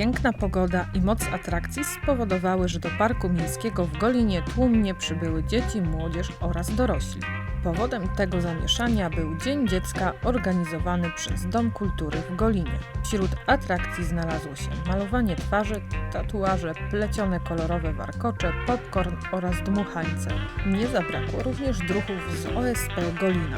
Piękna pogoda i moc atrakcji spowodowały, że do Parku Miejskiego w Golinie tłumnie przybyły dzieci, młodzież oraz dorośli. Powodem tego zamieszania był Dzień Dziecka organizowany przez Dom Kultury w Golinie. Wśród atrakcji znalazło się malowanie twarzy, tatuaże, plecione kolorowe warkocze, popcorn oraz dmuchańce. Nie zabrakło również druhów z OSP Golina.